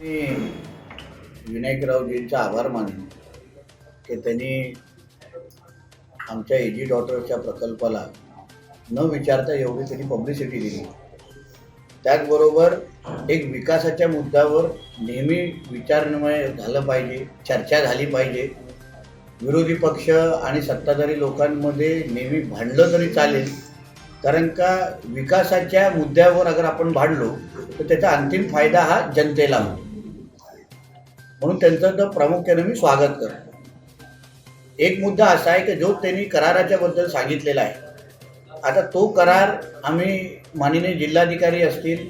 मी विनायकरावजींचा आभार मानेन की त्यांनी आमच्या एजी डॉटरच्या प्रकल्पाला न विचारता एवढी त्यांनी पब्लिसिटी दिली. त्याचबरोबर एक विकासाच्या मुद्द्यावर नेहमी विचारविनिमय झालं पाहिजे चर्चा झाली पाहिजे. विरोधी पक्ष आणि सत्ताधारी लोकांमध्ये नेहमी भांडलं तरी चालेल. कारण का विकासाच्या मुद्द्यावर अगर आपण भांडलो तर त्याचा अंतिम फायदा हा जनतेला होतो. म्हणून त्यांचं तर प्रामुख्याने मी स्वागत करतो. एक मुद्दा असा आहे की जो त्यांनी कराराच्या बद्दल सांगितलेला आहे. आता तो करार आम्ही माननीय जिल्हाधिकारी असतील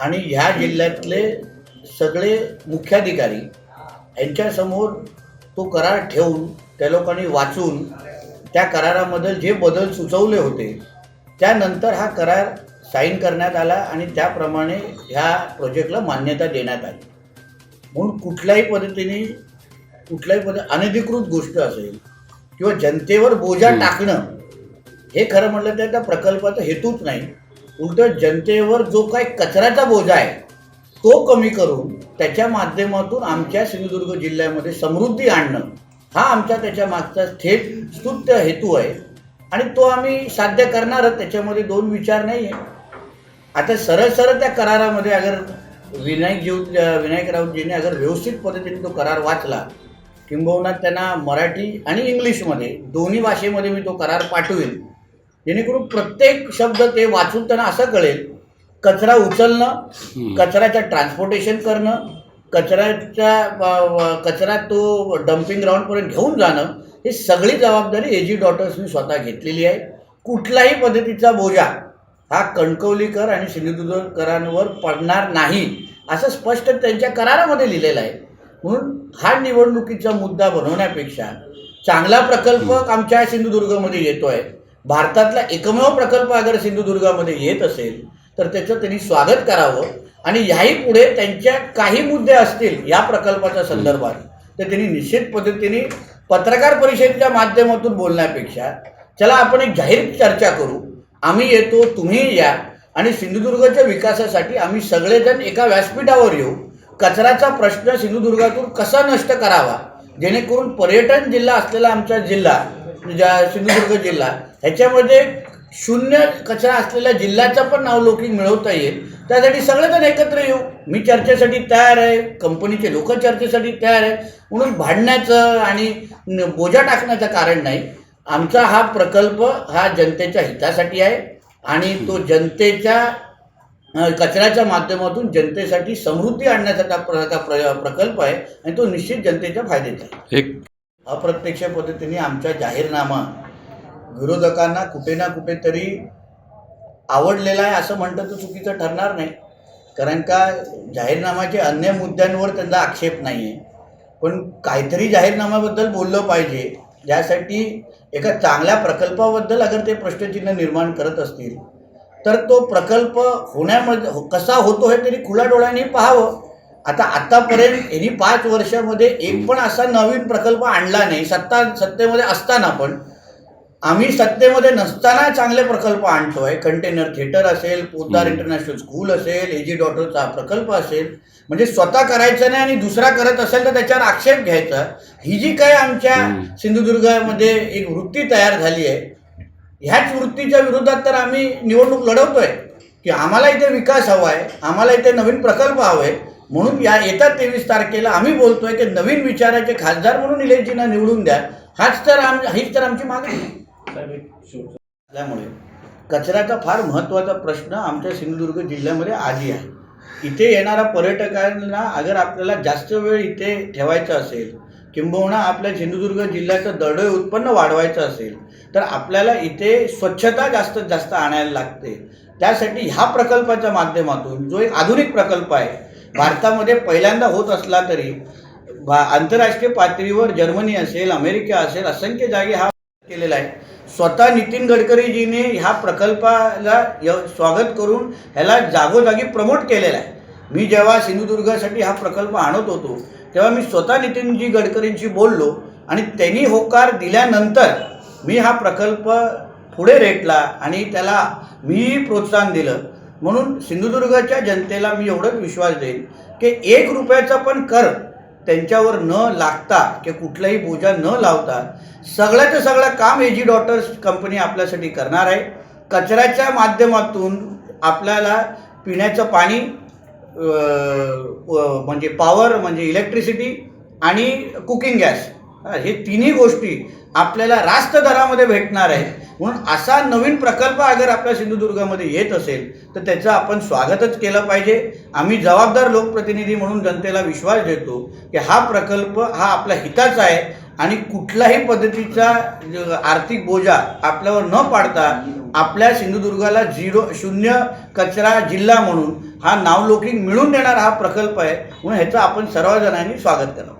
आणि ह्या जिल्ह्यातले सगळे मुख्याधिकारी यांच्यासमोर तो करार ठेवून त्या लोकांनी वाचून त्या करारामध्ये जे बदल सुचवले होते त्यानंतर हा करार साईन करण्यात आला आणि त्याप्रमाणे ह्या प्रोजेक्टला मान्यता देण्यात आली. म्हणून कुठल्याही पद्धतीने कुठल्याही पद्धती अनधिकृत गोष्ट असेल किंवा जनतेवर बोजा. टाकणं हे खरं म्हटलं तर त्या प्रकल्पाचा हेतूच नाही. उलट जनतेवर जो काही कचऱ्याचा बोजा आहे तो कमी करून त्याच्या माध्यमातून आमच्या सिंधुदुर्ग जिल्ह्यामध्ये समृद्धी आणणं हा आमच्या त्याच्या मागचा थेट स्तुत्य हेतू आहे. आणि तो आम्ही साध्य करणारच त्याच्यामध्ये दोन विचार नाही आहे आता सरळ सरळ त्या करारामध्ये अगर विनायक जीव विनायकरावजीने अगर व्यवस्थित पद्धतीने तो करार वाचला किंबहुना त्यांना मराठी आणि इंग्लिशमध्ये दोन्ही भाषेमध्ये मी तो करार पाठवेल जेणेकरून प्रत्येक शब्द ते वाचून त्यांना असं कळेल कचरा उचलणं. कचऱ्याचं ट्रान्सपोर्टेशन करणं कचऱ्याच्या कचरा तो डम्पिंग ग्राउंडपर्यंत घेऊन जाणं ही सगळी जबाबदारी एजी डॉटर्सनी स्वतः घेतलेली आहे कुठल्याही पद्धतीचा बोजा हा कणकवलीकर आणि सिंधुदुर्गकरांवर पडणार नाही असं स्पष्ट त्यांच्या करारामध्ये लिहिलेलं आहे. म्हणून हा निवडणुकीचा मुद्दा बनवण्यापेक्षा चांगला प्रकल्प आमच्या सिंधुदुर्गमध्ये येतोय. भारतातला एकमेव प्रकल्प अगर सिंधुदुर्गामध्ये येत असेल तर त्याचं त्यांनी स्वागत करावं आणि याही पुढे त्यांच्या काही मुद्दे असतील या प्रकल्पाच्या संदर्भात तर त्यांनी निश्चित पद्धतीने पत्रकार परिषदेच्या माध्यमातून बोलण्यापेक्षा चला आपण एक जाहीर चर्चा करू. आम्ही येतो तुम्ही या. आणि सिंधुदुर्गच्या विकासासाठी आम्ही सगळेजण एका व्यासपीठावर येऊ. कचऱ्याचा प्रश्न सिंधुदुर्गातून कसा नष्ट करावा? जेणेकरून पर्यटन जिल्हा असलेला आमचा जिल्हा ज्या सिंधुदुर्ग जिल्हा ह्याच्यामध्ये शून्य कचरा असलेल्या जिल्ह्याचं पण नावलौकिक मिळवता येईल. त्यासाठी सगळेजण एकत्र येऊ. मी चर्चेसाठी तयार आहे. कंपनीचे लोक चर्चेसाठी तयार आहे म्हणून भांडण्याचं आणि बोजा टाकण्याचं कारण नाही. आमचा हा प्रकल्प हा जनतेच्या हितासाठी आहे आणि तो जनतेच्या कचऱ्याच्या माध्यमातून जनतेसाठी समृद्धी आणण्याचा प्र- प्रकल्प आहे आणि तो निश्चित जनतेच्या फायद्याचा आहे. एक अप्रत्यक्ष पद्धतीने आमचा जाहीरनामा विरोधकांना कुठे ना कुठेतरी आवडलेला आहे असं म्हणतं तर चुकीचं ठरणार नाही. कारण का जाहीरनामाचे अन्य मुद्द्यांवर त्यांचा आक्षेप नाही आहे पण काहीतरी जाहीरनाम्याबद्दल बोललं पाहिजे. ज्यासाठी एका चांगल्या प्रकल्पाबद्दल अगर ते प्रश्नचिन्ह निर्माण करत असतील तर तो प्रकल्प होण्यामध्ये हो- कसा होतो हे त्यांनी खुल्या डोळ्यांनी पाहावं. आता आतापर्यंत यांनी पाच वर्षामध्ये एक पण असा नवीन प्रकल्प आणला नाही सत्ता सत्तेमध्ये असताना पण. आम्ही सत्तेमध्ये नसताना चांगले प्रकल्प आणतोय कंटेनर थिएटर असेल हम्म. इंटरनॅशनल स्कूल असेल एजी डॉटरचा प्रकल्प असेल म्हणजे स्वतः करायचं नाही आणि दुसरा करत असेल तर त्याच्यावर आक्षेप घ्यायचा ही जी काय आमच्या. सिंधुदुर्गामध्ये एक वृत्ती तयार झाली आहे ह्याच वृत्तीच्या विरोधात तर आम्ही निवडणूक लढवतोय की आम्हाला इथे विकास हवा आहे आम्हाला इथे नवीन प्रकल्प हवे म्हणून या येत्या तेवीस तारखेला आम्ही बोलतोय की नवीन विचाराचे खासदार म्हणून निलेशजींना निवडून द्या हाच तर आम हीच तर आमची मागणी आहे. असल्यामुळे कचऱ्याचा फार महत्त्वाचा प्रश्न आमच्या सिंधुदुर्ग जिल्ह्यामध्ये आधी आहे. इथे येणाऱ्या पर्यटकांना अगर आपल्याला जास्त वेळ इथे ठेवायचा असेल किंबहुना आपल्या सिंधुदुर्ग जिल्ह्याचं दरडोई उत्पन्न वाढवायचं असेल तर आपल्याला इथे स्वच्छता जास्तीत जास्त आणायला लागते. त्यासाठी ह्या प्रकल्पाच्या माध्यमातून जो एक आधुनिक प्रकल्प आहे भारतामध्ये पहिल्यांदा होत असला तरी भा आंतरराष्ट्रीय पातळीवर जर्मनी असेल अमेरिका असेल असंख्य जागी हा केलेला आहे. स्वतः नितीन गडकरीजीने ह्या प्रकल्पाला य स्वागत करून ह्याला जागोजागी प्रमोट केलेला आहे. मी जेव्हा सिंधुदुर्गासाठी हा प्रकल्प आणत होतो तेव्हा मी स्वतः नितीनजी गडकरींशी बोललो आणि त्यांनी होकार दिल्यानंतर मी हा प्रकल्प पुढे रेटला आणि त्याला मीही प्रोत्साहन दिलं. म्हणून सिंधुदुर्गाच्या जनतेला मी एवढंच विश्वास देईन की एक रुपयाचा पण कर त्यांच्यावर न लागता किंवा कुठलाही बोजा न लावता सगळ्याचं सगळं काम एजी डॉटर्स कंपनी आपल्यासाठी करणार आहे. कचऱ्याच्या माध्यमातून आपल्याला पिण्याचं पाणी म्हणजे पॉवर म्हणजे इलेक्ट्रिसिटी आणि कुकिंग गॅस हे तिन्ही गोष्टी आपल्याला रास्त दरामध्ये भेटणार आहेत. म्हणून असा नवीन प्रकल्प अगर आपल्या सिंधुदुर्गामध्ये येत असेल तर त्याचं आपण स्वागतच केलं पाहिजे. आम्ही जबाबदार लोकप्रतिनिधी म्हणून जनतेला विश्वास देतो की हा प्रकल्प हा आपल्या हिताचा आहे आणि कुठल्याही पद्धतीचा आर्थिक बोजा आपल्यावर न पाडता आपल्या सिंधुदुर्गाला झिरो शून्य कचरा जिल्हा म्हणून हा नावलौकिक मिळून देणारा हा प्रकल्प आहे. म्हणून ह्याचं आपण सर्वजणांनी स्वागत करावं.